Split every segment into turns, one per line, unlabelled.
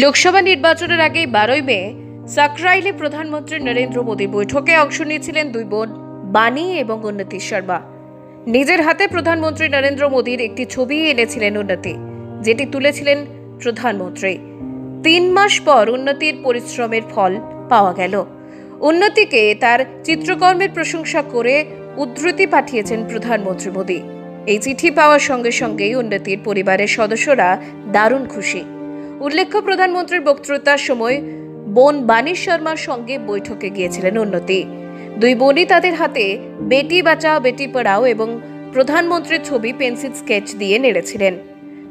লোকসভা নির্বাচনের আগে বারোই মে সাকরাইলে প্রধানমন্ত্রী নরেন্দ্র মোদী বৈঠকে অংশ নিয়েছিলেন দুই বোন বাণী এবং উন্নতি শর্মা। নিজের হাতে প্রধানমন্ত্রী নরেন্দ্র মোদীর একটি ছবি এনেছিলেন উন্নতি, যেটি তুলেছিলেন প্রধানমন্ত্রী। তিন মাস পর উন্নতির পরিশ্রমের ফল পাওয়া গেল। উন্নতিকে তার চিত্রকর্মের প্রশংসা করে উদ্ধৃতি পাঠিয়েছেন প্রধানমন্ত্রী মোদী। এই চিঠি পাওয়ার সঙ্গে সঙ্গেই উন্নতির পরিবারের সদস্যরা দারুণ খুশি। উল্লেখ্য, প্রধানমন্ত্রীর বক্তৃতার সময় বোন বাণী শর্মার সঙ্গে বৈঠকে গিয়েছিলেন উন্নতি। দুই বোনই তাদের হাতে বেটি বাঁচাও, বেটি পড়াও এবং প্রধানমন্ত্রীর ছবি, পেন্সিল স্কেচ দিয়ে নেড়েছিলেন।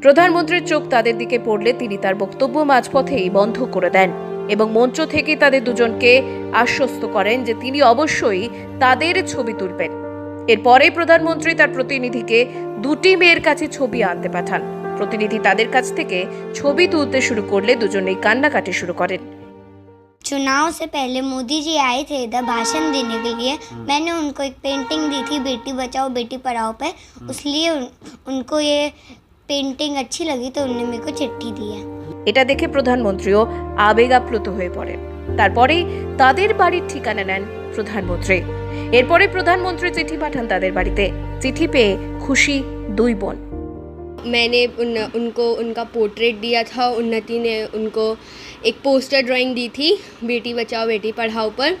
প্রধানমন্ত্রীর চোখ তাদের দিকে পড়লে তিনি তার বক্তব্য মাঝপথেই বন্ধ করে দেন এবং মঞ্চ থেকে তাদের দুজনকে আশ্বস্ত করেন যে তিনি অবশ্যই তাদের ছবি তুলবেন। এরপরে প্রধানমন্ত্রী তার প্রতিনিধিকে দুটি মেয়ের কাছে ছবি আনতে পাঠান প্রতিনিধি তাদের কাছ থেকে ছবি তুলতে শুরু করলে দুজনেই কান্নাকাটি শুরু করেন
चुनाव से पहले मोदी जी आए थे इधर भाषण देने के लिए मैंने उनको एक पेंटिंग दी थी बेटी बचाओ बेटी पढ़ाओ पे इसलिए उन, उनको ये पेंटिंग अच्छी लगी तो उन्होंने मेरे को चिट्ठी दी है
এটা দেখে প্রধানমন্ত্রীও আবেগ আপ্লুত হয়ে পড়েন তারপরেই তাদের বাড়ির ঠিকানা নেন প্রধানমন্ত্রী এরপরে প্রধানমন্ত্রী চিঠি পাঠান তাদের বাড়িতে চিঠি পেয়ে খুশি দুই বোন
मैंने उन उनको उनका पोर्ट्रेट दिया था उन्नति ने उनको एक पोस्टर ड्राइंग दी थी बेटी बचाओ बेटी पढ़ाओ पर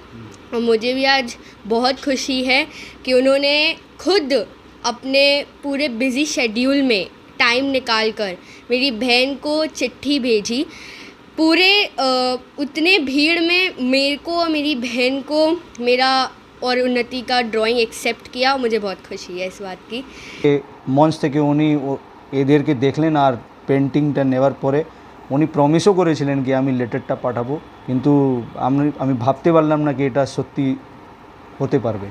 और मुझे भी आज बहुत खुशी है कि उन्होंने खुद अपने पूरे बिज़ी शेड्यूल में टाइम निकाल कर मेरी बहन को चिट्ठी भेजी पूरे अ, उतने भीड़ में मेरे को और मेरी बहन को मेरा और उन्नति का ड्राइंग एक्सेप्ट किया मुझे बहुत खुशी है इस बात की
এ মঞ্চ থেকে উনি ও- এদেরকে দেখলেন আর পেন্টিংটা নেওয়ার পরে উনি প্রমিসও করেছিলেন কি আমি লেটারটা পাঠাবো কিন্তু আমি আমি ভাবতে পারলাম না কি এটা সত্যি হতে পারবে